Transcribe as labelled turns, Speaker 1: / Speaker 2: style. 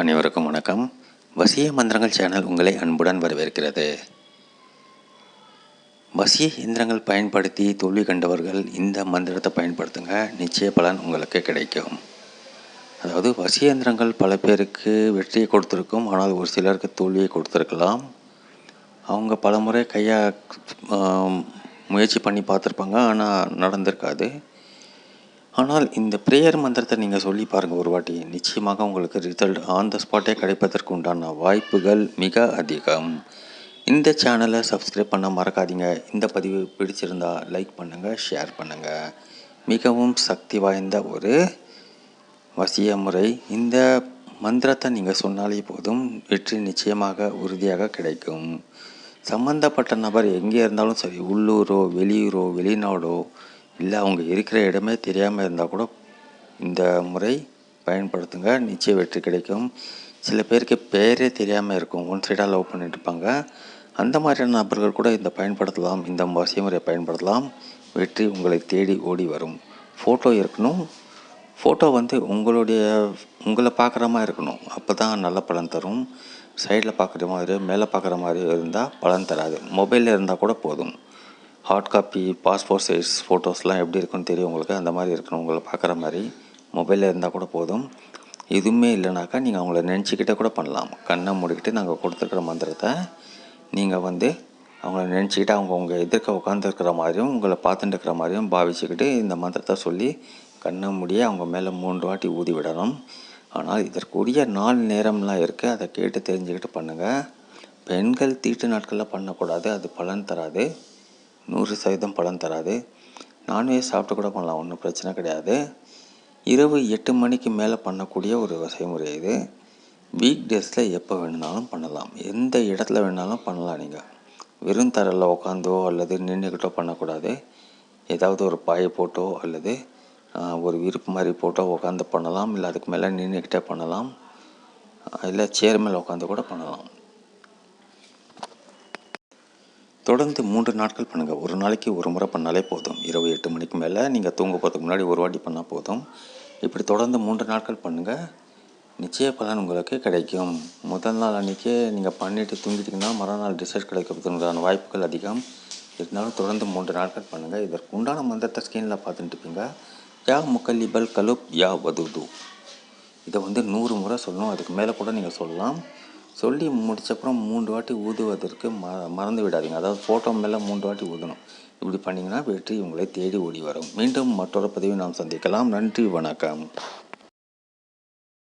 Speaker 1: அனைவருக்கும் வணக்கம். வசிய மந்திரங்கள் சேனல் உங்களை அன்புடன் வரவேற்கிறது. வசிய இயந்திரங்கள் பயன்படுத்தி தோல்வி கண்டவர்கள் இந்த மந்திரத்தை பயன்படுத்துங்க. நிச்சய பலன் உங்களுக்கு கிடைக்கும். அதாவது வசிய இயந்திரங்கள் பல பேருக்கு வெற்றியை கொடுத்துருக்கும். ஆனால் ஒரு சிலருக்கு தோல்வியை கொடுத்துருக்கலாம். அவங்க பல முறை கையா முயற்சி பண்ணி பார்த்துருப்பாங்க. ஆனால் நடந்திருக்காது. ஆனால் இந்த ப்ரேயர் மந்திரத்தை நீங்கள் சொல்லி பாருங்கள் ஒரு வாட்டி. நிச்சயமாக உங்களுக்கு ரிசல்ட் ஆன் த ஸ்பாட்டே கிடைப்பதற்கு உண்டான வாய்ப்புகள் மிக அதிகம். இந்த சேனலை சப்ஸ்கிரைப் பண்ண மறக்காதீங்க. இந்த பதிவு பிடிச்சிருந்தா லைக் பண்ணுங்கள் ஷேர் பண்ணுங்கள் மிகவும் சக்தி வாய்ந்த ஒரு வசிய முறை. இந்த மந்திரத்தை நீங்கள் சொன்னாலே போதும் வெற்றி நிச்சயமாக உறுதியாக கிடைக்கும். சம்பந்தப்பட்ட நபர் எங்கே இருந்தாலும் சரி உள்ளூரோ வெளியூரோ வெளிநாடோ இல்லை அவங்க இருக்கிற இடமே தெரியாமல் இருந்தால் கூட இந்த முறை பயன்படுத்துங்க. நிச்சய வெற்றி கிடைக்கும். சில பேருக்கு பேரே தெரியாமல் இருக்கும். ஒன் சைடாக லவ் பண்ணிட்டு இருப்பாங்க. அந்த மாதிரியான நபர்கள் கூட இந்த பயன்படுத்தலாம். இந்த வசிய முறையை பயன்படுத்தலாம். வெற்றி உங்களை தேடி ஓடி வரும். ஃபோட்டோ இருக்கணும். ஃபோட்டோ வந்து உங்களுடைய உங்களை பார்க்குற மாதிரி இருக்கணும். அப்போ தான் நல்ல பலன் தரும். சைடில் பார்க்குற மாதிரி மேலே பார்க்குற மாதிரி இருந்தால் பலன் தராது. மொபைலில் இருந்தால் கூட போதும். ஹார்ட் காப்பி பாஸ்போர்ட் சைஸ் ஃபோட்டோஸ்லாம் எப்படி இருக்குன்னு தெரியும் உங்களுக்கு? அந்த மாதிரி இருக்கணும் உங்களை பார்க்குற மாதிரி. மொபைலில் இருந்தால் கூட போதும். எதுவுமே இல்லைனாக்கா நீங்கள் அவங்கள நினச்சிக்கிட்டே கூட பண்ணலாம். கண்ணை மூடிக்கிட்டு நாங்கள் கொடுத்துருக்குற மந்திரத்தை நீங்கள் வந்து அவங்கள நினச்சிக்கிட்டு அவங்க உங்கள் எதிர்க்க உட்காந்துருக்கிற மாதிரியும் உங்களை பார்த்துட்டு இருக்கிற மாதிரியும் பாவிச்சுக்கிட்டு இந்த மந்திரத்தை சொல்லி கண்ணை மூடியே அவங்க மேலே மூன்று வாட்டி ஊதி விடணும். ஆனால் இதற்குரிய நாள் நேரம்லாம் இருக்குது அதை கேட்டு தெரிஞ்சுக்கிட்டு பண்ணுங்கள் பெண்கள் தீட்டு நாட்களில் பண்ணக்கூடாது. அது பலன் தராது. நூறு சதவீதம் பலன் தராது. நான்வெஜ் சாப்பிட்டு கூட பண்ணலாம் ஒன்றும் பிரச்சனை கிடையாது. இரவு எட்டு மணிக்கு மேலே பண்ணக்கூடிய ஒரு வசைமுறை இது. வீக் டேஸில் எப்போ வேணுனாலும் பண்ணலாம். எந்த இடத்துல வேணாலும் பண்ணலாம் நீங்கள் வெறும் தரையில் உட்காந்தோ அல்லது நின்றுக்கிட்டோ பண்ணக்கூடாது. ஏதாவது ஒரு பாயை போட்டோ அல்லது ஒரு விருப்பு மாதிரி போட்டோ உட்காந்து பண்ணலாம். இல்லை அதுக்கு மேலே நின்றுக்கிட்டே பண்ணலாம். இல்லை சேர் மேலே உட்காந்து கூட பண்ணலாம். தொடர்ந்து மூன்று நாட்கள் பண்ணுங்கள் ஒரு நாளைக்கு ஒரு முறை பண்ணாலே போதும். இரவு எட்டு மணிக்கு மேலே நீங்கள் தூங்க போகிறதுக்கு முன்னாடி ஒரு வாட்டி பண்ணால் போதும். இப்படி தொடர்ந்து மூன்று நாட்கள் பண்ணுங்கள் நிச்சய பலன் உங்களுக்கு கிடைக்கும். முதல் நாள் அன்றைக்கே நீங்கள் பண்ணிவிட்டு தூங்கிட்டிங்கன்னா மறுநாள் ரிசல்ட் கிடைக்கிறதுக்கான வாய்ப்புகள் அதிகம். இருந்தாலும் தொடர்ந்து மூன்று நாட்கள் பண்ணுங்கள் இதற்கு உண்டான மந்திரத்தை ஸ்க்ரீனில் பார்த்துட்டு இருப்பீங்க. யா முக்கல்லிபல் கலுப் யா வதுது. இதை வந்து நூறு முறை சொல்லணும். அதுக்கு மேலே கூட நீங்கள் சொல்லலாம். சொல்லி முடிச்சப்புறம் மூன்று வாட்டி ஊதுவதற்கு ம மறந்து விடாதீங்க. அதாவது ஃபோட்டோ மேலே மூன்று வாட்டி ஊதணும். இப்படி பண்ணிங்கன்னா வெற்றி உங்களை தேடி ஓடி வரும். மீண்டும் மற்றொரு பதிவை நாம் சந்திக்கலாம். நன்றி வணக்கம்.